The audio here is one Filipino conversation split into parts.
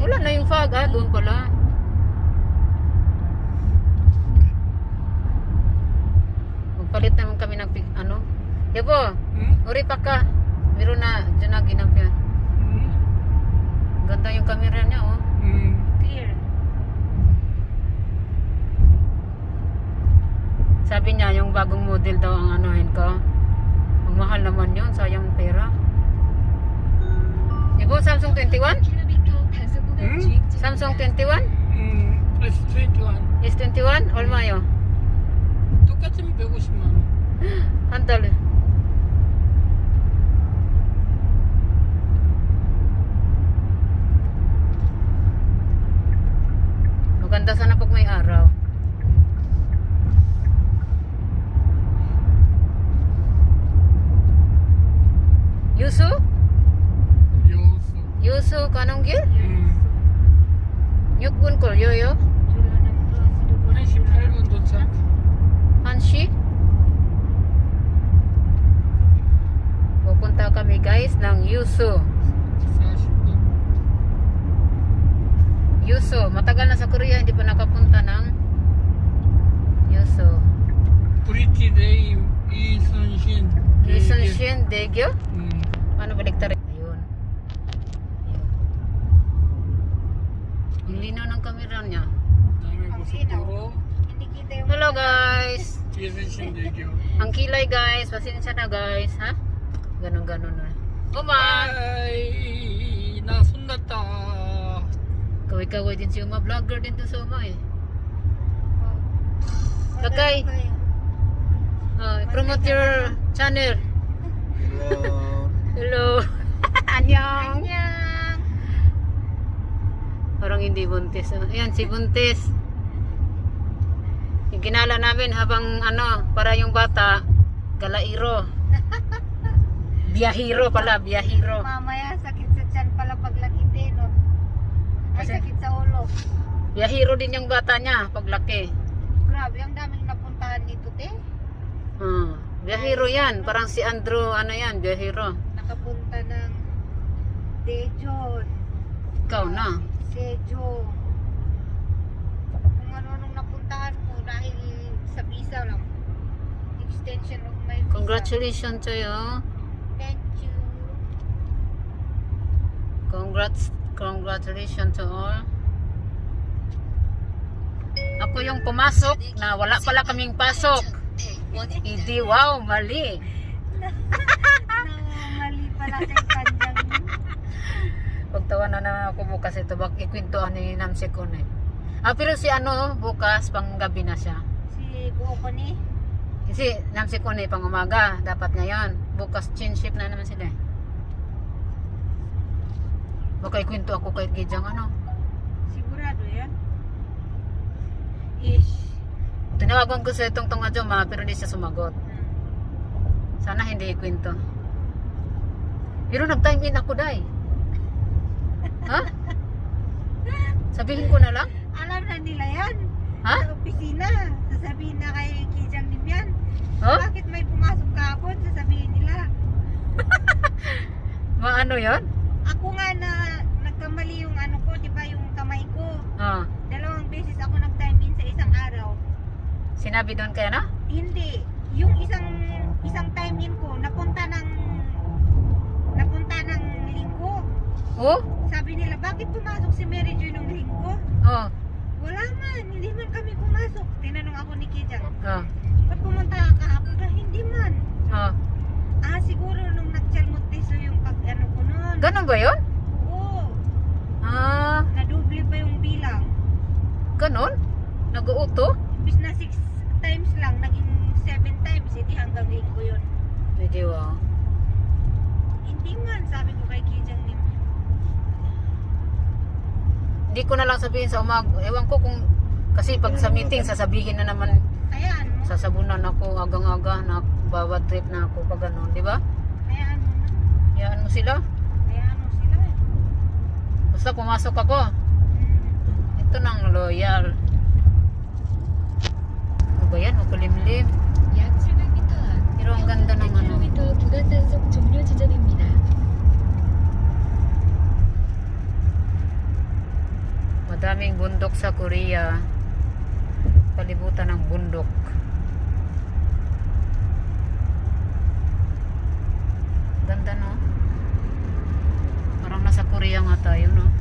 Wala na yung fog ah, doon pala. Magpalit naman kami ng ano. Yabo, Hmm? uri pa ka. Meron na, dyan na ginampi. Hmm? Ganda yung camera niya oh. Hmm. Clear. Sabi niya, yung bagong model daw ang anuhin ko. Ang mahal naman yun, sayang pera. Yabo, Samsung 21? Hmm? Samsung 21? Hmm. S21. S21? 얼마요? 똑같으면 150만 원. 한 달에. Maganda sana pag may araw. Yusu? 여수. Yusu kanong gil? 음. 6분 걸려요? 1 8분 도착. 1시? Pupunta kami guys ng Yusu. 40분. Yuso, matagal na sa Korea, hindi pa nakapunta ng Yuso. 브리티 데이 이순신. Kisunsin, Daegyo? 음. Paano balik tayo? Ang linaw ng camera niya. Hello guys. Ang kilay guys. Pasensya na guys. Ha? Ganon ganon na. Uma! Ay! Nasunod ta! Kaway-kaway din si Uma. Vlogger din to sa Uma eh. Lagay! Oh, promote your channel. Hello! Hindi buntis. oh. Ayan, si buntis. Yung ginala namin habang ano, para yung bata, galairo. Biyahiro pala, biyahiro. Mamaya sakit sa tiyan pala paglaki din, no? Ay, Kasi- sakit sa ulo. Biyahiro din yung bata niya, paglaki. Grabe, ang daming napuntahan dito, te. Hmm. Biyahiro yan. Parang si Andrew, ano yan, biyahiro. Nakapunta ng Dejon, Ikaw na. Sejo. Kung ano-anong napuntahan ko dahil sa visa lang. Extension of my visa. Congratulations sa'yo. Thank you. Congrats, congratulations to all. Ako yung pumasok na wala pala kaming pasok. Hindi, wow, mali. No, mali pala kay Kanjang. Pagtawa na naman ako bukas ito, bak ikwentuhan ni Namsi ko na eh. Ah, pero si ano, bukas, pang gabi na siya. Si Buko ni. Kasi Namsi ko na pang umaga, dapat ngayon. Bukas, change shift na naman sila eh. Baka ikwento ako kay Gijang ano. Sigurado yan? Ish. Tinawagan ko sa itong tong Ajoma, pero hindi siya sumagot. Sana hindi ikwento. Pero nag-time in ako, day. Ha? Sabihin ko na lang? Alam na nila yan. Ha? Sa opisina. Sasabihin na kay Kijang Lim yan. Ha? Bakit may pumasok kahapon? Sasabihin nila. Maano yon? Ako nga na nagkamali yung ano ko, di ba yung kamay ko. Ah, Dalawang beses ako nag-time in sa isang araw. sinabi doon kaya na? Hindi. Yung isang isang time in ko, napunta ng napunta ng linggo. Oh? Nila, bakit pumasok si Mary Jo nung linggo? Oh. Wala man, hindi man kami pumasok. Tinanong ako ni Kijang, Oh. ba't pumunta ka kahapon? Ah, hindi man. Oh. Ah, siguro nung nag-chalmot tiso yung pag ano ko nun. Ganun ba yun? Oo, Ah, nadoble pa yung bilang. ganun? Nag-uuto? Imbis na 6 times lang, naging 7 times. Hindi hanggang linggo yun. Hindi wow. Hindi man, sabi ko kay Kijang Lim. Hindi ko na lang sabihin sa umag. Ewan ko kung kasi pag sa meeting sasabihin na naman Hayaan mo. sasabunan ako agang-aga na bawat trip na ako pag ano, di ba? Hayaan mo na. Yan mo sila. Hayaan mo sila eh. Basta pumasok ako. Hmm. Ito nang loyal. Ano ba yan? Makulimlim. 약 700m 앞 Pero ang ganda ng ano. 100km 구간 단속 종료 지점입니다. Madaming bundok sa Korea. Palibutan ng bundok. Ganda no? Parang nasa Korea nga tayo no?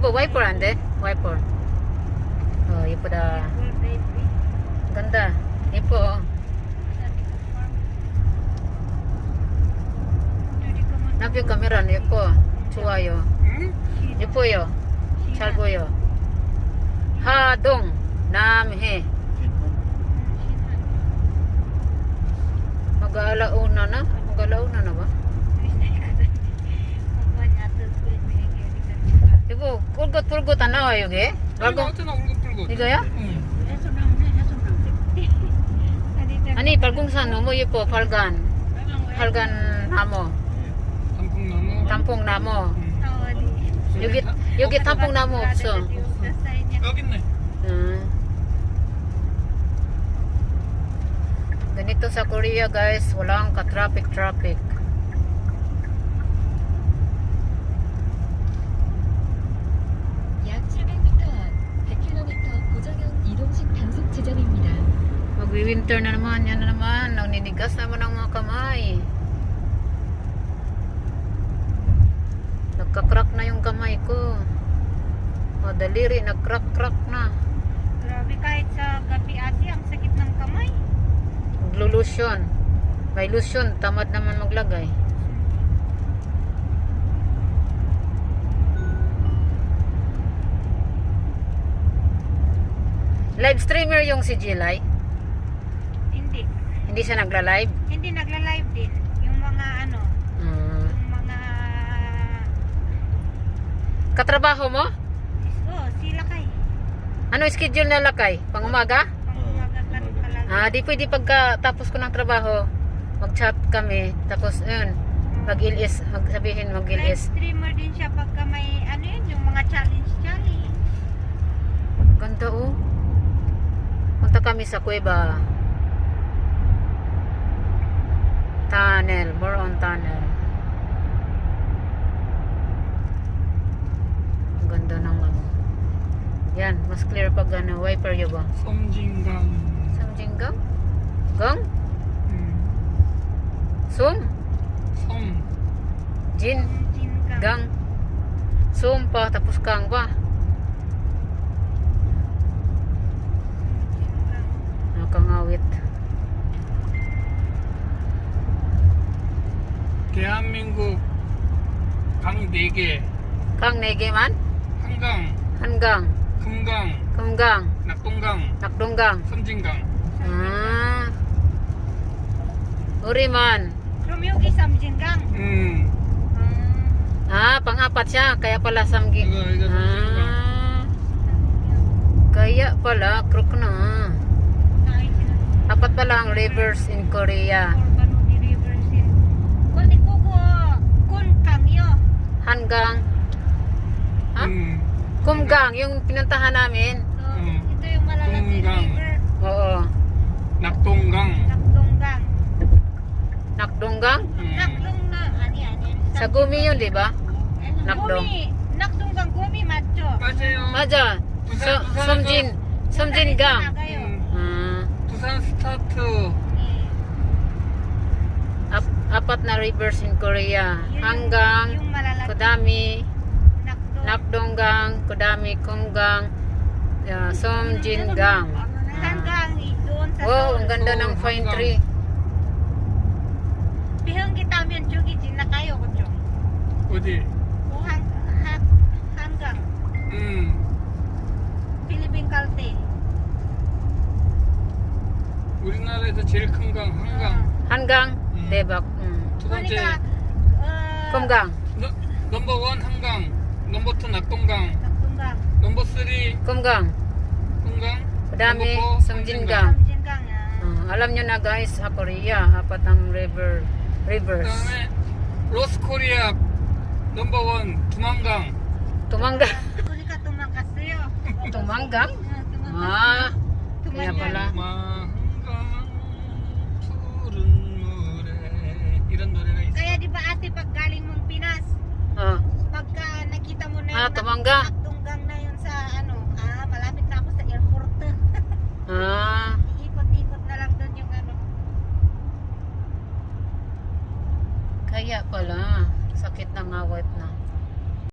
Po, wiper ande? Wiper. Oh, yung po da. Full baby. Ganda. Yung 옆에 카메라는 예뻐. 좋아요. 예뻐요. 잘 보여. 하동 남해. Mag-alauna na? Mag-alauna na ba? 이거 꿀긋꿀긋 안 나와요 이게? 말고 이거야? 응. 아니 발공산 너무 예뻐 발간 발간 나무 tampong namo. You get you get tampong namo so. Uh, ganito sa Korea guys, walang ka-traffic traffic. Magwi-winter na naman, yan na naman. Naninigas naman ang mga kamay. Nagka-crack na yung kamay ko. O, daliri, nag-crack-crack na. Grabe kahit sa gabi ate, ang sakit ng kamay. Maglulusyon. May lotion, tamad naman maglagay. Live streamer yung si Jilay. Hindi. Hindi siya nagla-live. Hindi nagla-live din. Yung mga ano, Hmm. yung mga Katrabaho mo? oh, sila kay. Ano schedule na lakay? Pang umaga? Ah, di pwede pagka tapos ko ng trabaho, mag-chat kami. Tapos, yun, mag-ilis, magsabihin Live mag-ilis. streamer din siya pagka may ano yun, yung mga challenge challenge. Ganda oh. Punta kami sa kuweba. Tunnel, more on tunnel. Ang Ganda ng ano. Yan, mas clear pag ano, wiper yun ba? 섬진강 Samjinggang? Gang? 음. Sum? 섬 Jin? Jin ka. Gang? Sum pa, tapos kang pa. Jin ka. Nakangawit. 대한민국 강 4개 Kang Negeman? 한강 Hangang? 금강 Kumgang? 낙동강 Nakdunggang? 섬진강 Ah. Uriman. Rumyugi Samjingang. 음. Ah, Ah, pang-apat siya. Kaya pala samgi. 이거 이거 섬진강 Ah. Kaya pala, crook na. kahit sila. Apat pala ang rivers in Korea. Corbano di River Sin. Kung di ko ko, kun kamyo. Hangang. Mm. Kumgang, yung pinuntahan namin. Oo. Mm. Ito yung malalaking river. Oo. Naktunggang. Nakdunggang. Nakdunggang? Mm. Nakdung ani ani. Sa gumi yun, di ba? Ano, Nakdung. Gumi. Nakdunggang gumi, macho. Kasi yung... Macho. So, somjin. Gang. Hmm. Ah. Busan start apat na rivers in Korea. Hanggang yung Kodami. Nakdonggang, Kodami, Kumgang, uh, Somjingang. Hanggang doon sa Wow, Seoul. ang ganda ng fine hanggang. tree. Bihang kita miyan jugi din na kayo ko Jong. 어디? O hang, hang, hanggang 음. Philippine Calte. 우리나라에서 제일 큰 강 한강. Hanggang, Mm. Debak. Mm. 두 번째 Kaya uh, Kumgang, 너, 넘버 원 한강, 넘버 2 낙동강 낙동강, 넘버 3 금강, 금강 그다음에 넘버 4 성진강, 삼진강이야. 어, alam nyo na guys, sa Korea, apat ang river, rivers. 그다음에 로스코리아 넘버 1 두만강 도망가, 그러니까 도망갔어요. 도망강? 응, 도망갔어요. 아, 그냥 도망갔어요. 그냥 발라. 마 когда